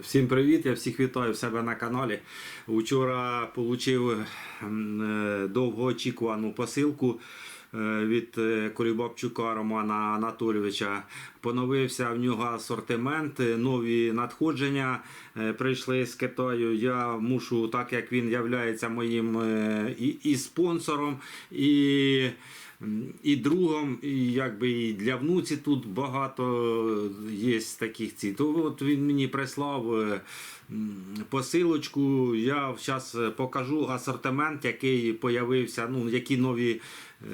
Всім привіт! Я всіх вітаю в себе на каналі. Вчора отримав довгоочікувану посилку е, від е, Романа Анатолійовича. Поновився в нього асортимент, е, нові надходження е, прийшли з Китаю. Я мушу, так як він є моїм е, і, і спонсором, і і другом, і якби і для внуці тут багато є таких ці. То от він мені прислав е, посилочку. Я зараз покажу асортимент, який появився, ну які нові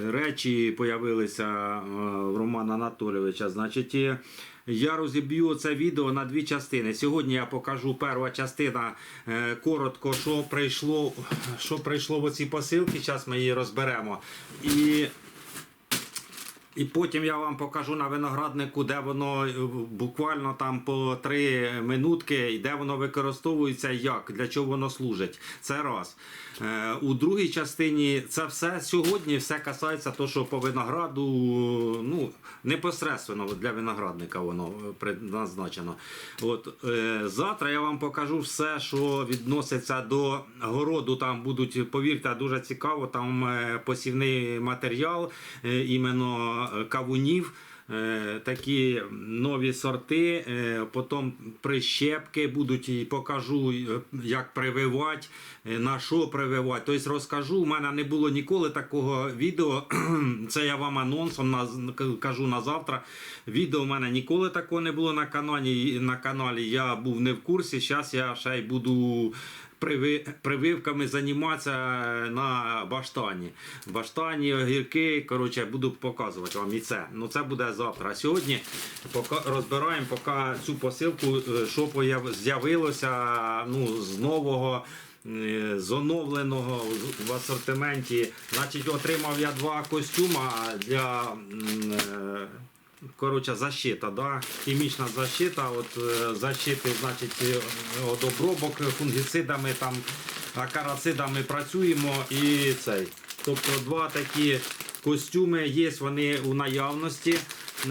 е, речі появилися е, в Романа Анатолійовича. Значить, е, я розіб'ю це відео на дві частини. Сьогодні я покажу перша частина е, коротко, що прийшло, що прийшло в оці посилки. Зараз ми її розберемо. І і потім я вам покажу на винограднику, де воно е, буквально там по три минутки, і де воно використовується, як, для чого воно служить. Це раз. Е, у другій частині це все сьогодні все касається того, що по винограду, ну, непосередньо для виноградника воно е, предназначено. От, е, завтра я вам покажу все, що відноситься до городу. Там будуть, повірте, дуже цікаво, там е, посівний матеріал, е, іменно кавунів. Е, Такі нові сорти, е, потім прищепки будуть і покажу, е, як прививати, на що прививати. Тобто розкажу, у мене не було ніколи такого відео. Це я вам анонсом кажу на завтра. Відео у мене ніколи такого не було на каналі. На каналі я був не в курсі. Зараз я ще й буду прививками займатися на баштані. Баштані, огірки, коротше, буду показувати вам і це. Ну це буде завтра. А сьогодні пока розбираємо поки цю посилку, е, що з'явилося ну, з нового. е, З оновленого в асортименті. Значить, отримав я два костюма для е, Коротше, защита, да? хімічна защита, от е, защити, значить, е, от обробок фунгіцидами, там, акарацидами працюємо і цей. Тобто два такі костюми є, вони у наявності.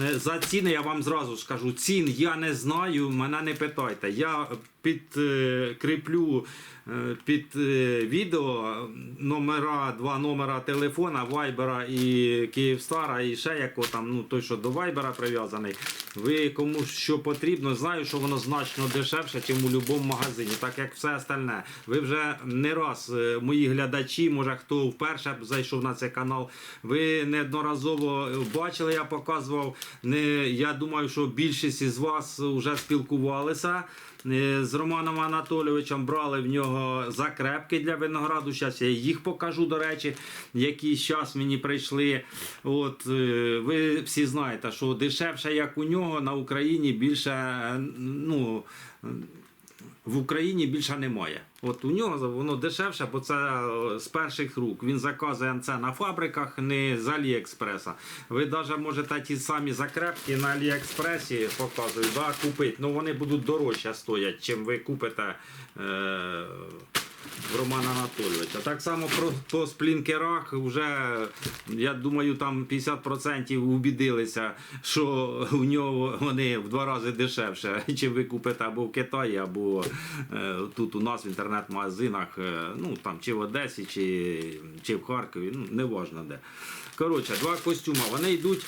Е, За ціни я вам зразу скажу, цін я не знаю, мене не питайте. Я підкріплю е, під е, відео номера, два номера телефона, Вайбера і Київстара, і ще яко там, ну той, що до Вайбера прив'язаний. Ви кому що потрібно, знаю, що воно значно дешевше, ніж у будь-якому магазині, так як все остальне. Ви вже не раз, е, мої глядачі, може хто вперше зайшов на цей канал, ви неодноразово бачили, я показував. Не, я думаю, що більшість із вас вже спілкувалися. Е, З Романом Анатолійовичем брали в нього закрепки для винограду. Зараз я їх покажу, до речі, які зараз мені прийшли. От е, ви всі знаєте, що дешевше, як у нього, на Україні більше е, ну, в Україні більше немає. От у нього воно дешевше, бо це е, з перших рук. Він заказує це на фабриках, не з Аліекспреса. Ви навіть можете ті самі закрепки на Аліекспресі показують, да, купити. Ну вони будуть дорожче стоять, чим ви купите. Е- Романа Анатолійовича. Так само про по сплінкерах вже я думаю, там 50% убідилися, що у нього вони в два рази дешевше, чи ви купите або в Китаї, або е, тут у нас в інтернет-магазинах, е, ну там чи в Одесі, чи чи в Харкові, ну неважно де. Коротше, два костюми. Вони йдуть.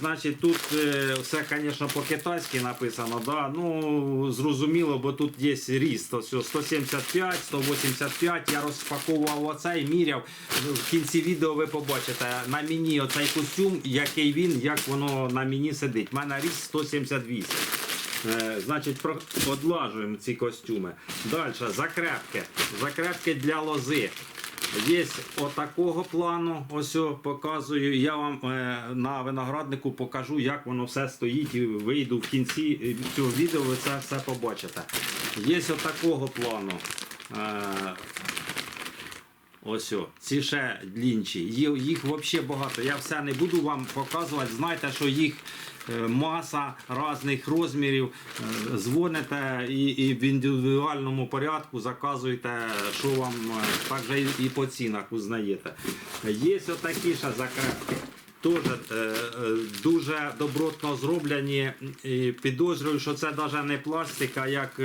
Значить, тут е, все, звісно, по-китайськи написано. да, Ну зрозуміло, бо тут є ріст. 175, 180. 75. Я розпаковував оце і міряв. В кінці відео ви побачите на мені оцей костюм, який він, як воно на мені сидить. У мене ріст 178. Е, значить, одлажуємо ці костюми. Далі закрепки. Закрепки для лози. Є отакого плану, ось показую. Я вам е, на винограднику покажу, як воно все стоїть і вийду в кінці е, цього відео, ви це все побачите. Є отакого плану. Е, Ось о, ці ще длінші. Є, їх взагалі багато. Я все не буду вам показувати. Знайте, що їх е, маса різних розмірів. Е, Дзвоните і, і в індивідуальному порядку заказуєте, що вам так же і, по цінах узнаєте. Є отакі ще закрепки. теж дуже добротно зроблені. Підозрюю, що це навіть не пластик, а як,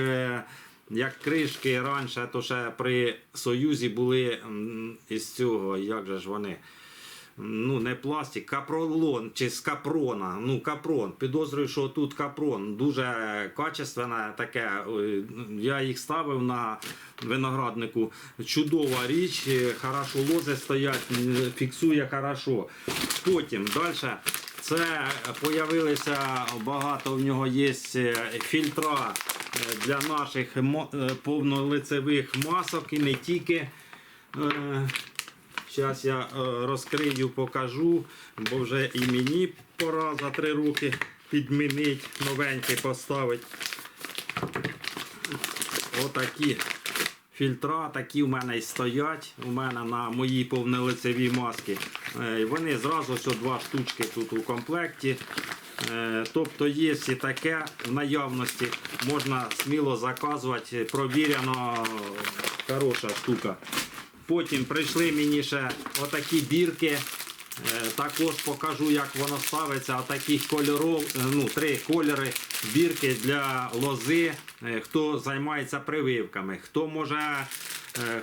як кришки раніше, то ще при Союзі були із цього, як же ж вони. Ну, не пластик, капролон чи з капрона. Ну, капрон. Підозрюю, що тут капрон. Дуже качественне таке. Я їх ставив на винограднику. Чудова річ, е, хорошо лози стоять, фіксує хорошо. Потім далі. Це появилися багато в нього є е, фільтра е, для наших е, повнолицевих масок і не тільки. Е, Зараз я е, розкрию, покажу, бо вже і мені пора за три роки підмінити, новенький поставити. Отакі фільтра, такі в мене й стоять. У мене на моїй повнолицевій маски. Е, Вони зразу ось два штучки тут у комплекті. Е, Тобто, якщо таке в наявності, можна сміло заказувати, провірено, хороша штука. Потім прийшли мені ще отакі бірки. Е, Також покажу, як воно ставиться. Отаких кольоров, е, ну, три кольори бірки для лози. Хто займається прививками, хто може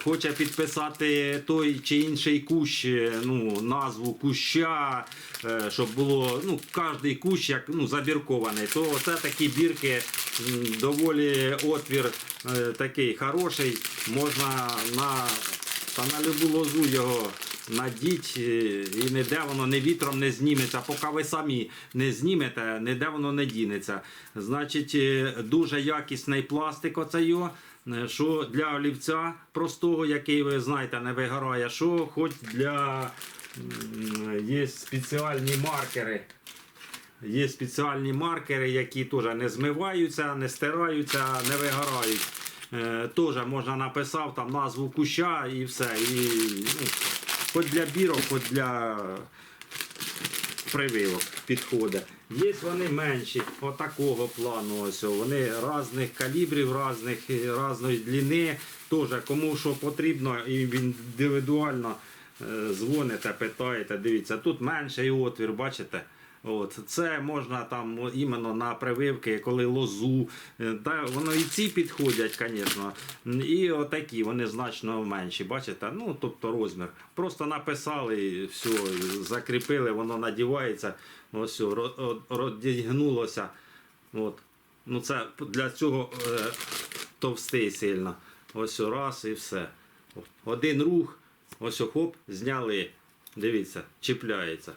хоче підписати той чи інший кущ, е, ну, назву куща, е, щоб було ну, кожний кущ як ну, забіркований, то це такі бірки доволі отвір е, такий хороший. Можна на та на любу лозу його надіть е, і ніде воно не вітром не зніметься, поки ви самі не знімете, ніде воно не дінеться. Значить, е, дуже якісний пластик оце його, е, що для олівця простого, який ви знаєте, не вигорає, що хоч для є спеціальні маркери. Є спеціальні маркери, які теж не змиваються, не стираються, не вигорають. Е, теж можна написав там назву куща і все. І, ну, хоч для бірок, хоч для прививок підходить. Є вони менші, отакого плану. Ось, вони різних калібрів, різних, різної длини. Теж кому що потрібно, індивідуально е, дзвоните, питаєте. Дивіться, тут менший отвір, бачите? От, це можна там іменно на прививки, коли лозу. е, Та, воно і ці підходять, звісно. І отакі, вони значно менші. Бачите? Ну, тобто розмір. Просто написали, все, закріпили, воно надівається, ось розігнулося. От. Ну, це для цього е, товстий сильно. Ось раз і все. Один рух, ось хоп, зняли. Дивіться, чіпляється.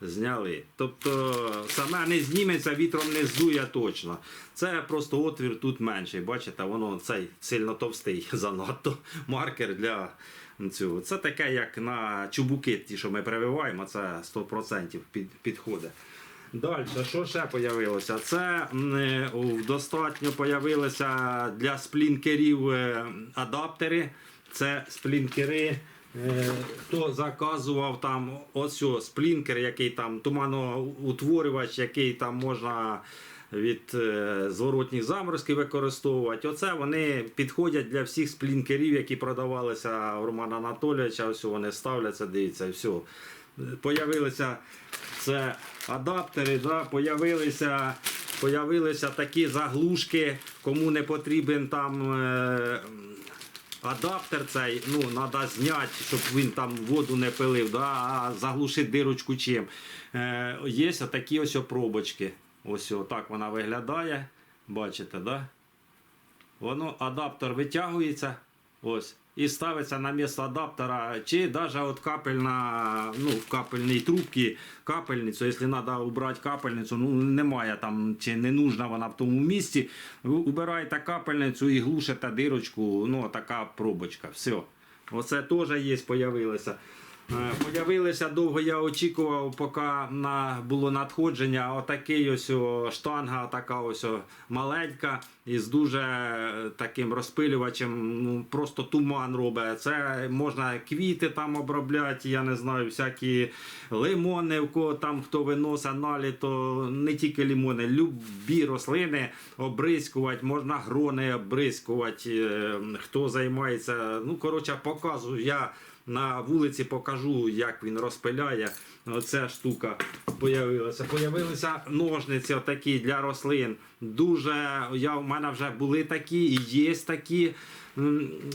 Зняли. Тобто саме не зніметься, вітром не здує точно. Це просто отвір тут менший. Бачите, воно цей сильно товстий занадто маркер для цього. Це таке, як на чубуки, ті, що ми прививаємо, це 100% під, підходить. Далі, що ще з'явилося? Це е, достатньо з'явилися для сплінкерів е, адаптери. Це сплінкери. Е, Хто заказував там ось сплінкер, який там туманоутворювач, який там можна від е, зворотніх заморозків використовувати. Оце вони підходять для всіх сплінкерів, які продавалися у Романа Анатолійовича. Ось вони ставляться, дивіться, все. Появилися це адаптери, да, появилися, появилися такі заглушки, кому не потрібен там. Е, Адаптер цей, ну, треба зняти, щоб він там воду не пилив, да, а заглушити дирочку чим. Е, є такі ось пробочки. Ось так вона виглядає. Бачите, да? Воно адаптер витягується ось, і ставиться на місце адаптера, чи навіть от капельна, ну, в капельній трубці, капельницю, якщо треба убрати капельницю, ну немає там, чи не нужна вона в тому місці, убираєте капельницю і глушите дирочку, ну така пробочка. Все. Оце теж є, появилося. Е, Появилися довго, я очікував, поки на, було надходження. Отакий ось о, штанга, така ось о, маленька, із дуже е, таким розпилювачем, ну, просто туман робить. Це можна квіти там обробляти, я не знаю, всякі лимони, в кого там хто виносить наліто, не тільки лимони, любі рослини обризкувати, можна грони обризкувати, е, хто займається. Ну, коротше, показую я на вулиці покажу, як він розпиляє. Оця штука появилася. Появилися ножниці отакі для рослин. Дуже я, в мене вже були такі і є такі.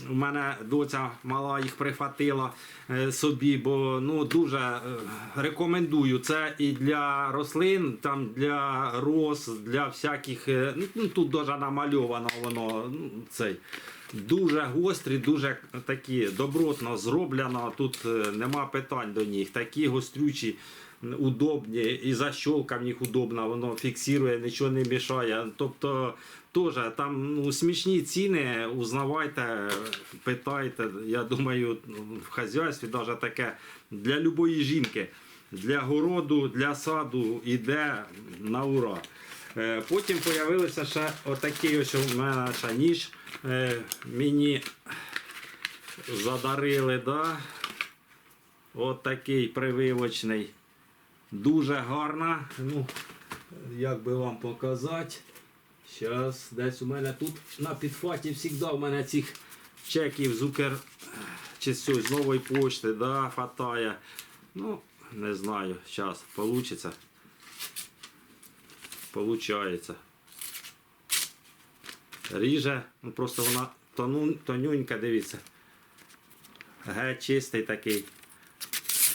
У мене доця мала їх прихватила е, собі, бо ну дуже е, рекомендую. Це і для рослин, там для роз, для всяких. е, ну, тут дуже намальовано воно. ну, Цей. Дуже гострі, дуже такі добротно зроблено. Тут е, нема питань до них. Такі гострючі, удобні, і защолка в них удобна, воно фіксує, нічого не мішає. Тобто теж там ну, смішні ціни, узнавайте, питайте. Я думаю, в хазяйстві навіть таке для любої жінки, для городу, для саду іде на ура. Е, Потім з'явилися ще отакий ось у мене ніж. Е, Мені задарили, да? От такий прививочний. Дуже гарна. Ну, як би вам показати. Зараз десь у мене тут на підфаті завжди у мене цих чеків з Укр чи з нової почти, да, хватає. Ну, не знаю, зараз вийде. Получається. Ріже, ну просто вона тону, тонюнька, дивіться. Геть чистий такий.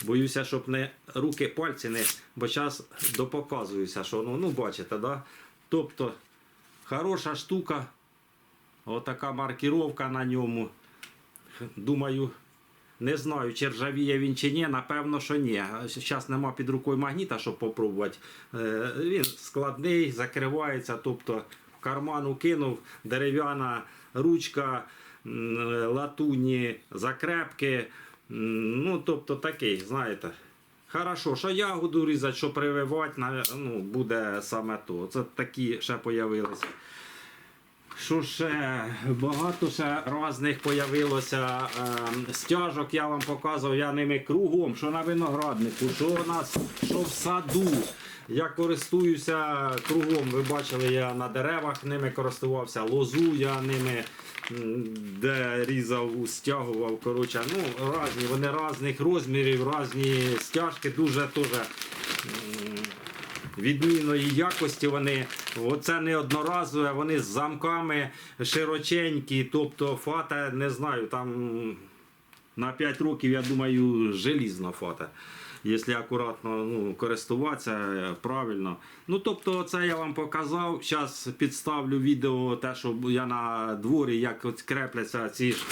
Боюся, щоб не руки, пальці не. Бо зараз допоказуюся, що ну, ну бачите, да? Тобто хороша штука. Отака маркіровка на ньому. Думаю, не знаю, чи ржавіє він чи ні, напевно, що ні. Зараз нема під рукою магніта, щоб попробувати. Е, Він складний, закривається, тобто в карман укинув, дерев'яна ручка, м, латунні закрепки. Ну, тобто такий, знаєте. Хорошо, що ягоду різати, що прививати, ну, буде саме то. Це такі ще появилися. Що ще багато ще різних появилося е, стяжок, я вам показував, я ними кругом, що на винограднику, що у нас, що в саду. Я користуюся кругом. Ви бачили, я на деревах ними користувався, лозу я ними де різав, стягував. Коротше, ну, різні, вони різних розмірів, різні стяжки, дуже теж відмінної якості вони. Оце не одноразове, вони з замками широченькі, тобто фата, не знаю, там на 5 років, я думаю, желізна фата. Якщо акуратно ну, користуватися правильно. Ну, тобто, це я вам показав. Зараз підставлю відео, те, що я на дворі, як от крепляться ці ж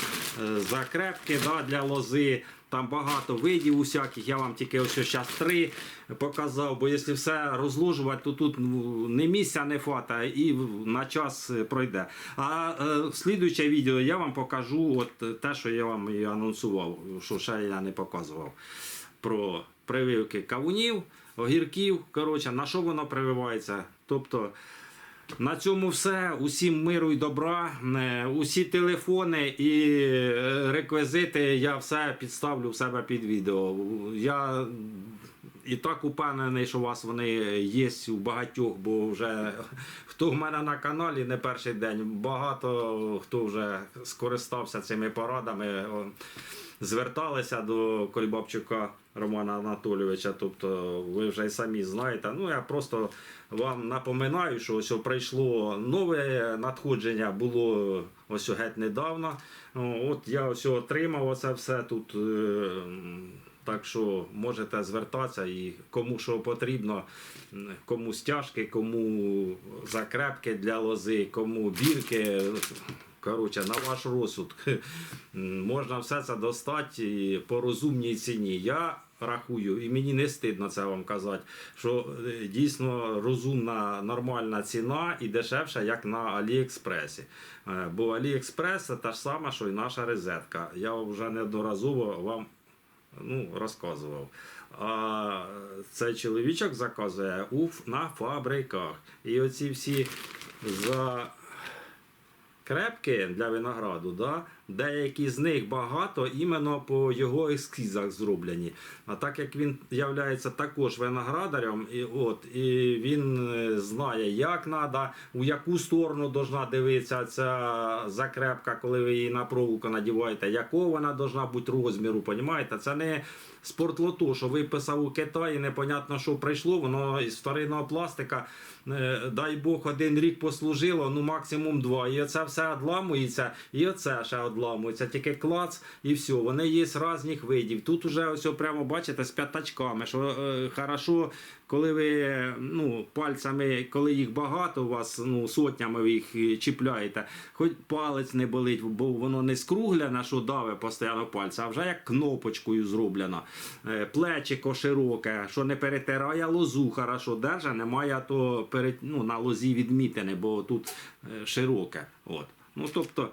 е, закрепки да, для лози. Там багато видів усяких, я вам тільки ось зараз три показав, бо якщо все розложувати, то тут ну, не місця не фата і на час е, пройде. А е, слідуюче відео я вам покажу от е, те, що я вам і анонсував, що ще я не показував. Про прививки кавунів, огірків. Коротше, на що воно прививається. Тобто на цьому все. Усім миру і добра. Е, Усі телефони і е, реквізити я все підставлю в себе під відео. Я і так упевнений, що у вас вони є у багатьох, бо вже хто в мене на каналі не перший день, багато хто вже скористався цими порадами. Зверталися до Кольбабчука Романа Анатолійовича, тобто ви вже й самі знаєте. Ну я просто вам напоминаю, що ось прийшло нове надходження, було ось геть недавно. От я ось отримав оце все тут. е, Так що можете звертатися і кому що потрібно, кому стяжки, кому закрепки для лози, кому бірки. Коротше, на ваш розсуд. Можна все це достати по розумній ціні. Я рахую, і мені не стидно це вам казати, що е, дійсно розумна нормальна ціна і дешевша, як на Аліекспресі. Е, Бо Аліекспрес це та ж сама, що і наша розетка. Я вже неодноразово вам ну, розказував. А цей чоловічок заказує на фабриках. І оці всі за крепкі для винограду, да? Деякі з них багато іменно по його ескізах зроблені. А так як він є також виноградарем, і, от, і він е, знає, як треба, у яку сторону должна дивитися ця закрепка, коли ви її на проволоку надіваєте, якого вона должна бути розміру, понімаєте? Це не спортлото, що виписав у Китаї, непонятно, що прийшло, воно із вторинного пластика, е, дай Бог, один рік послужило, ну максимум два. І це все одламується, і оце ще одламується, тільки клац і все. Вони є з різних видів. Тут уже ось прямо бачите з п'ятачками, що е, хорошо, коли ви ну, пальцями, коли їх багато у вас, ну, сотнями ви їх е, чіпляєте, хоч палець не болить, бо воно не скругляне, що даве постійно пальця, а вже як кнопочкою зроблено. Е, Плечико широке, що не перетирає лозу, хорошо держа, немає то перед, ну, на лозі відмітини, бо тут е, широке. От. Ну, тобто,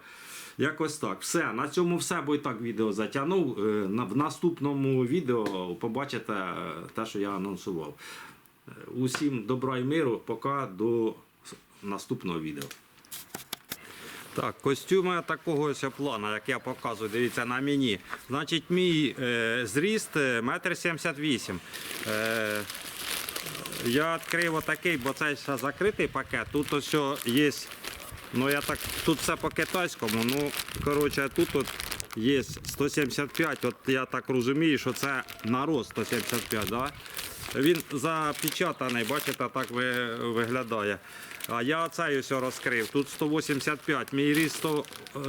Якось так. Все. На цьому все, бо і так відео затягнув. Е, В наступному відео побачите е, те, що я анонсував. Е, Усім добра і миру, поки до наступного відео. Так, костюми такого ось плана, як я показую, дивіться на мені. Значить, мій е, зріст е, метр сімдесят вісім. Е, я відкрив отакий, бо це ще закритий пакет. Тут ось є. Ну я так, тут все по китайському. Ну, коротше, тут от є 175. От я так розумію, що це нарост 175, да? Він запечатаний, бачите, так ви, виглядає. А я оцей ось розкрив. Тут 185, мій ріст 100,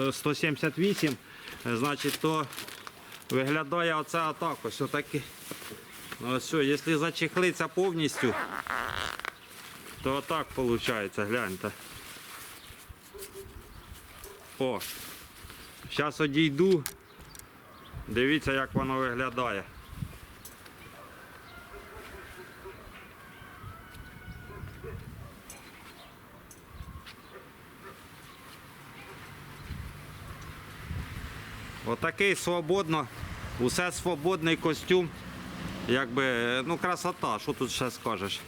е, 178. Е, Значить, то виглядає оце отак, ось отакі. Ось, якщо зачехлиться повністю, то отак виходить, гляньте. О, зараз одійду. Дивіться, як воно виглядає. Отакий свободно, усе свободний костюм. Якби, ну, красота, що тут ще скажеш.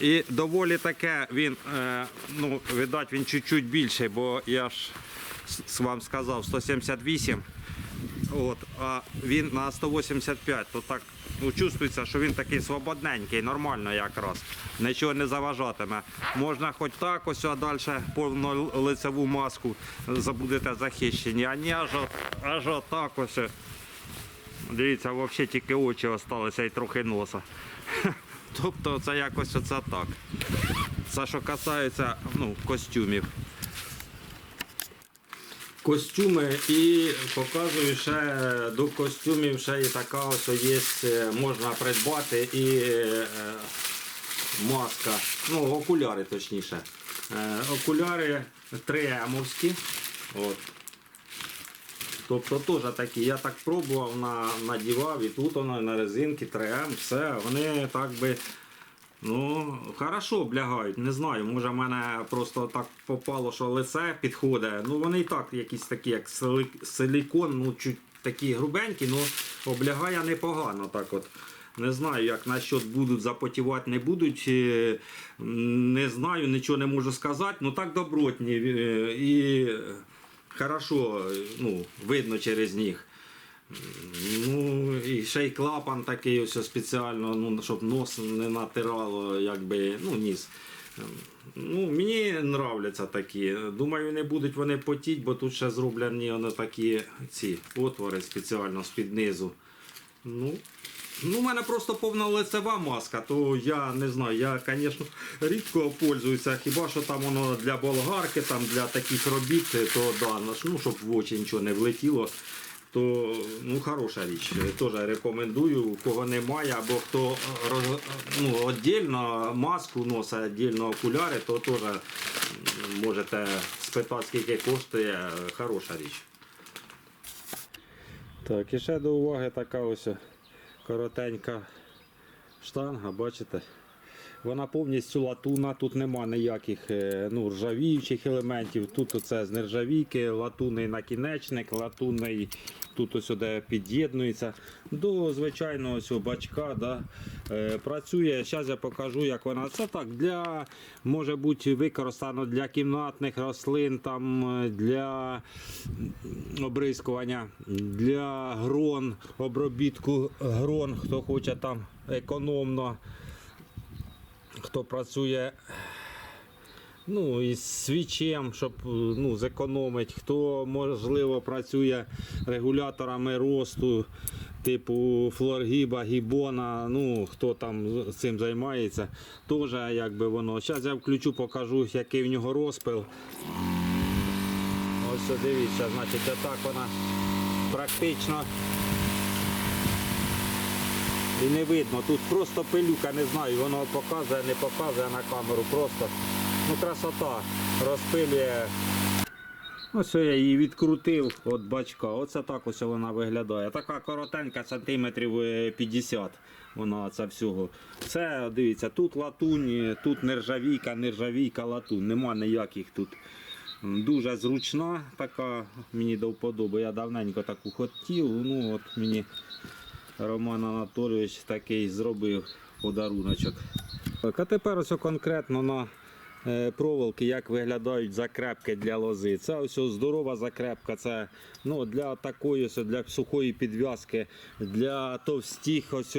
І доволі таке він, е, ну, видать, він чуть-чуть більший, бо я ж вам сказав 178. От, а він на 185, то так ну, чувствується, що він такий свободненький, нормально якраз. Нічого не заважатиме. Можна хоч так ось, а далі повну лицеву маску забудете захищені, а не аж, аж отак ось. Дивіться, взагалі тільки очі залишилися і трохи носа. Тобто це якось оце так. Це що касається ну, костюмів. Костюми і показую ще до костюмів ще і така ось є, е, можна придбати і е, маска, ну окуляри точніше. Е, окуляри 3М-овські. От. Тобто теж такі, я так пробував, на, надівав і тут воно на резинки 3М, все, вони так би. Ну, хорошо облягають, не знаю. Може, в мене просто так попало, що лице підходить. Ну, вони і так якісь такі, як сили- силікон, ну, чуть такі грубенькі, ну, облягає непогано так от. Не знаю, як насчет будуть запотівати, не будуть. е, Не знаю, нічого не можу сказати. Ну так добротні. е, І хорошо, ну, видно через них. Ну, і ще й клапан такий ось спеціально, ну, щоб нос не натирало, якби, ну, ніс. Ну, мені нравляться такі. Думаю, не будуть вони потіть, бо тут ще зроблені вони такі ці отвори спеціально з-під низу. Ну, ну, у мене просто повна лицева маска, то я не знаю, я, звісно, рідко пользуюся, хіба що там воно для болгарки, там для таких робіт, то да, ну, щоб в очі нічого не влетіло. То ну, хороша річ. Теж рекомендую, кого немає, або хто роз, ну, віддільно маску носить, віддільно окуляри, то теж можете спитати, скільки коштує. Хороша річ. Так, і ще до уваги така ось коротенька штанга, бачите? Вона повністю латуна, тут нема ніяких е, ну, ржавіючих елементів. Тут оце з нержавійки, латунний накінечник, латунний тут ось де під'єднується до звичайного цього бачка. Да, е, працює. Зараз я покажу, як вона. Це так для може бути використано для кімнатних рослин, там, е, для обрискування, для грон, обробітку грон, хто хоче там економно хто працює ну, із свічем, щоб ну, зекономити, хто можливо працює регуляторами росту, типу флоргіба, гібона, ну хто там цим займається, теж якби воно. Зараз я включу, покажу, який в нього розпил. Ось дивіться, значить, отак вона практично і не видно. Тут просто пилюка, не знаю, воно показує, не показує на камеру. Просто ну красота розпилює. Ось я її відкрутив від бачка. Оце так ось вона виглядає. Така коротенька, сантиметрів е, 50. Вона це всього. Це дивіться, тут латунь, тут нержавійка, нержавійка, латунь. Нема ніяких тут. Дуже зручна така, мені до вподоби. Я давненько таку хотів. Ну от мені Роман Анатолійович такий зробив подаруночок. Так, а тепер ось конкретно на е, проволоки, як виглядають закрепки для лози. Це ось здорова закрепка, це ну, для такої ось, для сухої підв'язки, для товстих ось,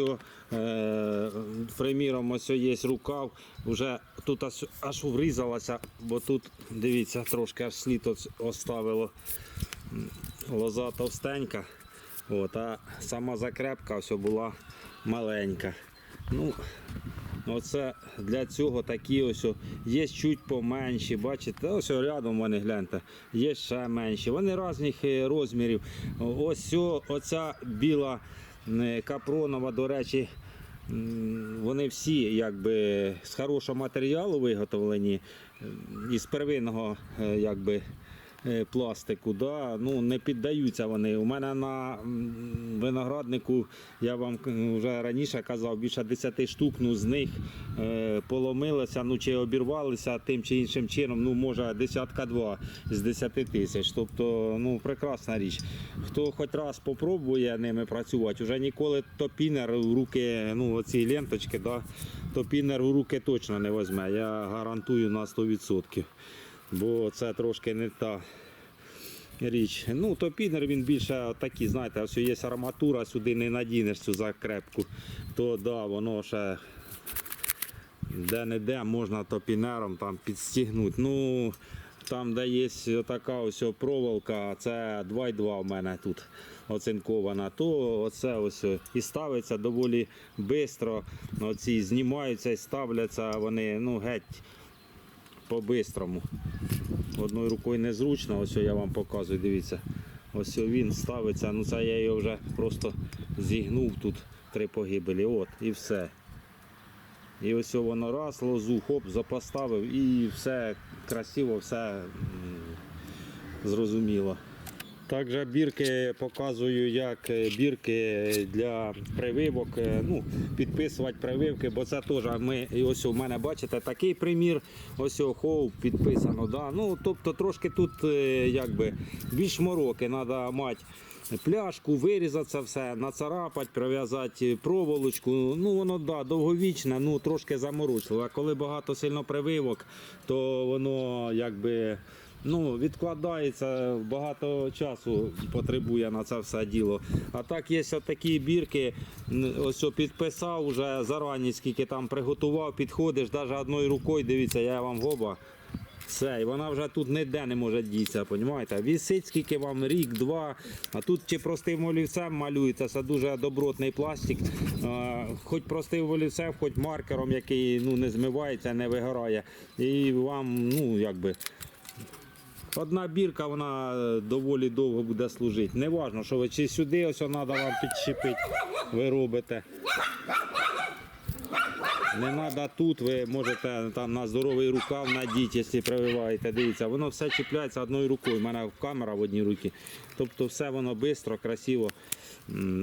е, приміром, ось є рукав. Вже тут аж, аж врізалася, бо тут, дивіться, трошки аж слід оставило. Лоза товстенька. От, а сама закрепка ось була маленька. Ну, оце для цього такі ось є чуть поменші. Bачите, ось рядом вони гляньте, є ще менші. Вони різних е, розмірів. Ось оця біла е, капронова, до речі. Вони всі якби з хорошого матеріалу виготовлені, із первинного е, якби, пластику, да, ну, не піддаються вони. У мене на винограднику, я вам вже раніше казав, більше 10 штук, ну, з них е, поломилося, ну, чи обірвалися тим чи іншим чином, ну, може десятка два з 10 тисяч. Тобто, ну, прекрасна річ. Хто хоч раз попробує ними працювати, вже ніколи топінер в руки, ну, оці ленточки, да, топінер в руки точно не візьме. Я гарантую на 100%. Бо це трошки не та річ. Ну, топінер він більше такий, знаєте, ось є арматура, сюди не надінеш цю закрепку, то да, воно ще де-не-де можна топінером там підстігнути. Ну, там, де є така ось проволока, це 2,2 в мене тут оцинкована, то оце ось і ставиться доволі швидко. Оці знімаються і ставляться вони ну, геть по-бистрому. Одною рукою незручно, ось я вам показую, дивіться. Ось він ставиться, ну це я його вже просто зігнув тут три погибелі. От і все. І ось воно раз, лозу, хоп, запоставив і все красиво, все зрозуміло. Також бірки показую, як е, бірки для прививок, е, ну, підписувати прививки, бо це теж ми, ось у мене бачите такий примір, ось о, хов підписано. Да? Ну, тобто трошки тут е, якби більш мороки, треба мати пляшку, вирізати це все, нацарапати, прив'язати проволочку. Ну воно да, довговічне, ну трошки заморочливо. А коли багато сильно прививок, то воно якби. Ну, відкладається, багато часу потребує на це все діло. А так є такі бірки, ось підписав вже зарані, скільки там приготував, підходиш, навіть одною рукою, дивіться, я вам гоба. Все, і вона вже тут ніде не може дітися, розумієте? Вісить скільки вам рік, два, а тут чи простим олівцем малюється, це дуже добротний пластик. А, хоч простим олівцем, хоч маркером, який ну, не змивається, не вигорає. І вам, ну, якби. Одна бірка вона е, доволі довго буде служити. Не важно, що ви чи сюди ось треба вам підчепити, ви робите. Не треба тут, ви можете там на здоровий рукав надіти, якщо прививаєте. Дивіться, воно все чіпляється одною рукою. У мене камера в одній руці. Тобто все воно швидко, красиво.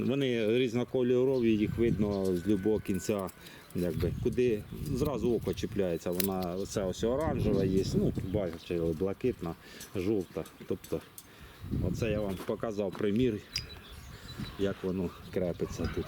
Вони різнокольорові, їх видно з будь-якого кінця. Якби, куди зразу око чіпляється, вона оце ось оранжева є, ну, бачили, блакитна, жовта. Тобто, оце я вам показав примір, як воно крепиться тут.